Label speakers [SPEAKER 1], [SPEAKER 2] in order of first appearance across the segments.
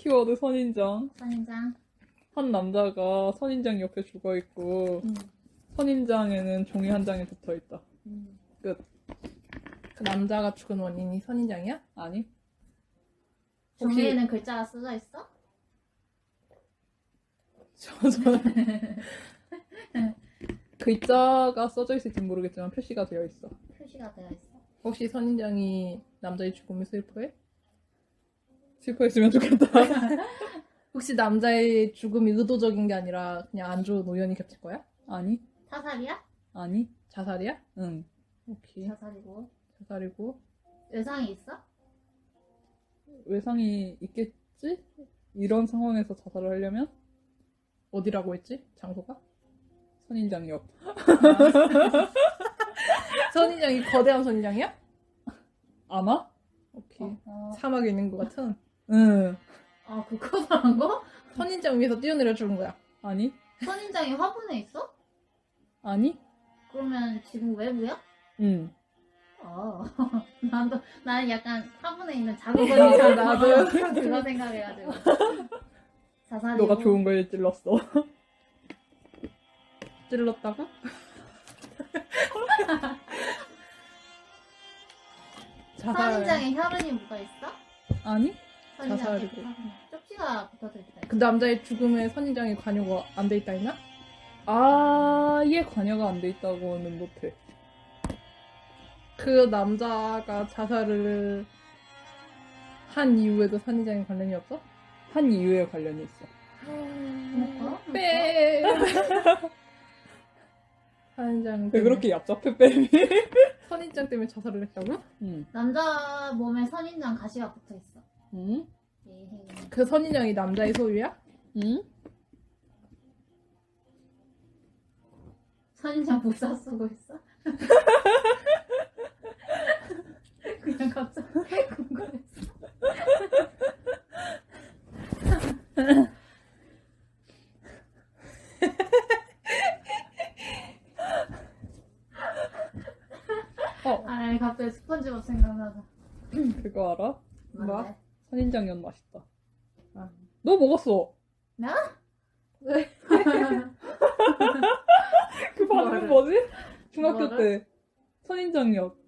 [SPEAKER 1] 키워드 선인장.
[SPEAKER 2] 선인장.
[SPEAKER 1] 한 남자가 선인장 옆에 죽어 있고
[SPEAKER 2] 음.
[SPEAKER 1] 선인장에는 종이 한 장이 붙어 있다.
[SPEAKER 2] 음.
[SPEAKER 1] 끝.
[SPEAKER 3] 그 남자가 죽은 원인이 선인장이야?
[SPEAKER 1] 아니?
[SPEAKER 2] 종이에는 글자가 쓰여 있어?
[SPEAKER 1] 저, 저. 글자가 써져 있을지 모르겠지만 표시가 되어 있어.
[SPEAKER 2] 표시가 되어 있어.
[SPEAKER 3] 혹시 선인장이 남자의 죽음을 슬퍼해?
[SPEAKER 1] 슬퍼했으면 좋겠다.
[SPEAKER 3] 혹시 남자의 죽음이 의도적인 게 아니라 그냥 안 좋은 우연이 겹칠 거야?
[SPEAKER 1] 아니?
[SPEAKER 2] 타살이야?
[SPEAKER 1] 아니?
[SPEAKER 3] 자살이야?
[SPEAKER 1] 응.
[SPEAKER 3] 오케이.
[SPEAKER 2] 자살이고.
[SPEAKER 3] 자살이고.
[SPEAKER 2] 외상이 있어?
[SPEAKER 1] 외상이 있겠지? 이런 상황에서 자살을 하려면
[SPEAKER 3] 어디라고 했지? 장소가?
[SPEAKER 1] 선인장 옆.
[SPEAKER 3] 선인장이 거대한 선인장이야?
[SPEAKER 1] 아마?
[SPEAKER 3] 오케이.
[SPEAKER 2] 어.
[SPEAKER 3] 사막에 있는 것 같은
[SPEAKER 1] 응.
[SPEAKER 2] 아, 그 커다란 거?
[SPEAKER 3] 선인장 위에서 뛰어내려 죽은 거야.
[SPEAKER 1] 아니?
[SPEAKER 2] 선인장이 화분에 있어?
[SPEAKER 1] 아니?
[SPEAKER 2] 그러면 지금 외부야?
[SPEAKER 1] 응.
[SPEAKER 2] 어. 나도, 나는 약간 화분에 있는 작은 선인장
[SPEAKER 3] 나도.
[SPEAKER 2] 그거 생각해가지고. 자살이고.
[SPEAKER 1] 너가 좋은 걸 찔렀어.
[SPEAKER 3] 찔렀다고? 자살.
[SPEAKER 2] 선인장에 혈흔이 묻어 있어?
[SPEAKER 1] 아니?
[SPEAKER 3] 자살이고.
[SPEAKER 2] 혈흔. 쪽지가 붙어져 있다.
[SPEAKER 3] 그 남자의 죽음에 선인장이 관여가 안 돼 있다 했나?
[SPEAKER 1] 아예 관여가 안 돼 있다고는 못해.
[SPEAKER 3] 그 남자가 자살을 한 이후에도 선인장에 관련이 없어?
[SPEAKER 1] 한 이유에 관련이 있어.
[SPEAKER 2] 그럴까?
[SPEAKER 3] 빼. 선인장
[SPEAKER 1] 왜 그렇게 얍삽해 뱀이?
[SPEAKER 3] 선인장 때문에 자살을 했다고?
[SPEAKER 1] 응.
[SPEAKER 2] 남자 몸에 선인장 가시가 붙어 있어.
[SPEAKER 1] 응?
[SPEAKER 3] 그 선인장이 남자의 소유야?
[SPEAKER 1] 응?
[SPEAKER 2] 선인장 복사 쓰고 있어? 그냥 갑자기 궁금했어.
[SPEAKER 1] 어
[SPEAKER 2] 아니 갑자기 스펀지밥 생각나서.
[SPEAKER 1] 그거 알아?
[SPEAKER 2] 뭔데?
[SPEAKER 1] 선인장면 맛있다.
[SPEAKER 3] 아.
[SPEAKER 1] 너 먹었어.
[SPEAKER 2] 나?
[SPEAKER 1] 그 방금? 뭐지? 중학교
[SPEAKER 2] 뭐를?
[SPEAKER 1] 때 선인장역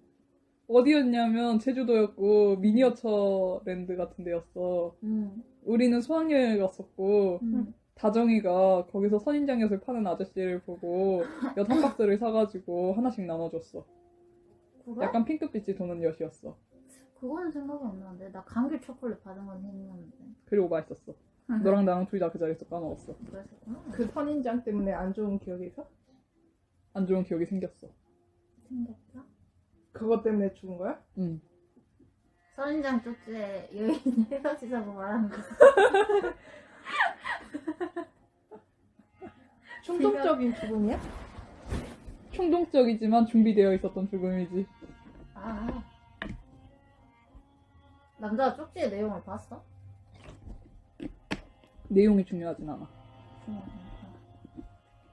[SPEAKER 1] 어디였냐면 제주도였고 미니어처 랜드 같은 데였어.
[SPEAKER 2] 응.
[SPEAKER 1] 우리는 수학여행 갔었고
[SPEAKER 2] 응.
[SPEAKER 1] 다정이가 거기서 선인장엿을 파는 아저씨를 보고 엿 한 박스를 사가지고 하나씩 나눠줬어.
[SPEAKER 2] 그래?
[SPEAKER 1] 약간 핑크빛이 도는 엿이었어.
[SPEAKER 2] 그거는 생각이 안 나는데 나 감귤 초콜릿 받은 건 생각나는데.
[SPEAKER 1] 그리고 맛있었어. 너랑 나랑 둘 다 그 자리에서 까먹었어.
[SPEAKER 2] 그랬었구나.
[SPEAKER 3] 그 선인장 때문에 안 좋은 있어?
[SPEAKER 1] 안 좋은 기억이 생겼어.
[SPEAKER 2] 생겼어?
[SPEAKER 3] 그것 때문에 죽은 거야?
[SPEAKER 1] 응.
[SPEAKER 2] 선인장 쪽지에 여인 헤어지자고 말하는 거.
[SPEAKER 3] 충동적인 죽음이야?
[SPEAKER 1] 충동적이지만 준비되어 있었던 죽음이지.
[SPEAKER 2] 아. 남자가 쪽지의 내용을 봤어?
[SPEAKER 1] 내용이 중요하진 않아.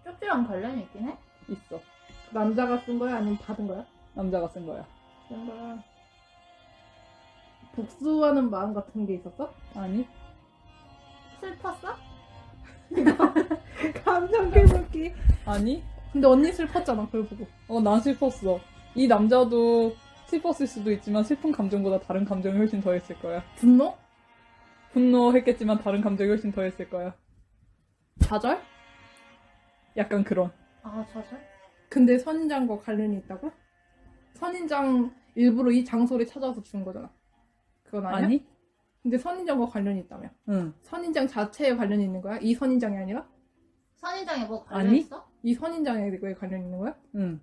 [SPEAKER 2] 쪽지랑 관련이 있긴 해?
[SPEAKER 1] 있어.
[SPEAKER 3] 남자가 쓴 거야? 아니면 받은 거야?
[SPEAKER 1] 남자가 쓴 거야.
[SPEAKER 3] 쓴 거야. 복수하는 마음 같은 게 있었어?
[SPEAKER 1] 아니?
[SPEAKER 2] 슬펐어?
[SPEAKER 3] 감정 개복기.
[SPEAKER 1] 아니?
[SPEAKER 3] 근데 언니 슬펐잖아, 그걸 보고.
[SPEAKER 1] 어, 난 슬펐어. 이 남자도 슬펐을 수도 있지만 슬픈 감정보다 다른 감정이 훨씬 더했을 거야.
[SPEAKER 3] 분노?
[SPEAKER 1] 분노했겠지만 다른 감정이 훨씬 더했을 거야.
[SPEAKER 3] 좌절?
[SPEAKER 1] 약간 그런.
[SPEAKER 2] 아, 좌절?
[SPEAKER 3] 근데 선인장과 관련이 있다고? 선인장 일부러 이 장소를 찾아서 죽은 거잖아. 그건 아니야?
[SPEAKER 1] 아니?
[SPEAKER 3] 근데 선인장과 관련이 있다며.
[SPEAKER 1] 응.
[SPEAKER 3] 선인장 자체에 관련이 있는 거야? 이 선인장이 아니라?
[SPEAKER 2] 선인장에 뭐 관련
[SPEAKER 1] 아니?
[SPEAKER 2] 있어?
[SPEAKER 3] 이 선인장에 왜 관련이 있는 거야?
[SPEAKER 1] 응.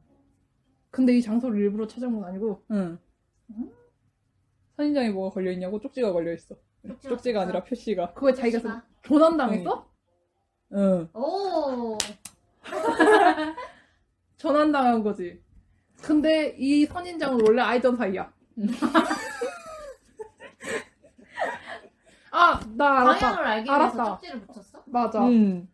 [SPEAKER 3] 근데 이 장소를 일부러 찾아온 건 아니고
[SPEAKER 1] 응.
[SPEAKER 2] 응?
[SPEAKER 1] 선인장에 뭐가 걸려 있냐고? 쪽지가 걸려 있어.
[SPEAKER 2] 쪽지가
[SPEAKER 1] 쪽지가
[SPEAKER 2] 없어?
[SPEAKER 1] 아니라 표시가.
[SPEAKER 3] 그거에 자기가
[SPEAKER 2] 표시가.
[SPEAKER 3] 쓴 조난당했어?
[SPEAKER 1] 응.
[SPEAKER 2] 오.
[SPEAKER 3] 전환당한 거지. 근데 이 선인장은 원래 알던 사이야. 아, 나 알았다.
[SPEAKER 2] 방향을 알기
[SPEAKER 3] 알았다.
[SPEAKER 2] 위해서 쪽지를 붙였어?
[SPEAKER 3] 맞아.
[SPEAKER 1] 응.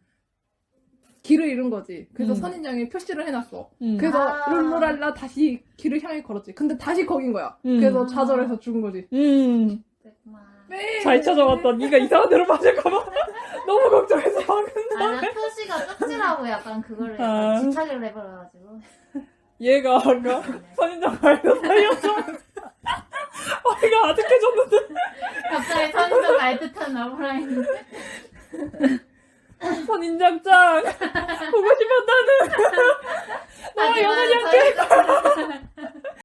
[SPEAKER 3] 길을 잃은 거지. 그래서
[SPEAKER 1] 음.
[SPEAKER 3] 선인장에 표시를 해놨어.
[SPEAKER 1] 응.
[SPEAKER 3] 그래서
[SPEAKER 2] 아.
[SPEAKER 3] 룰루랄라 다시 길을 향해 걸었지. 근데 다시 거긴 거야.
[SPEAKER 1] 음.
[SPEAKER 3] 그래서 좌절해서 죽은 거지.
[SPEAKER 1] 응.
[SPEAKER 2] 그랬구만.
[SPEAKER 3] 빼.
[SPEAKER 1] 잘 찾아왔다. 네가 이상한 데로 빠질까봐 너무 걱정해서 방금
[SPEAKER 2] 아나 표시가 쪽지라고 약간 그거를
[SPEAKER 1] 아.
[SPEAKER 2] 약간 집착을 해버려가지고
[SPEAKER 1] 얘가 아까 선인장 가이드 살려줘. 머리가 아득해졌는데
[SPEAKER 2] 갑자기 선인장 알 듯한 러브라인
[SPEAKER 1] 선인장 짱 보고 싶었다는. 너무 영원히 함께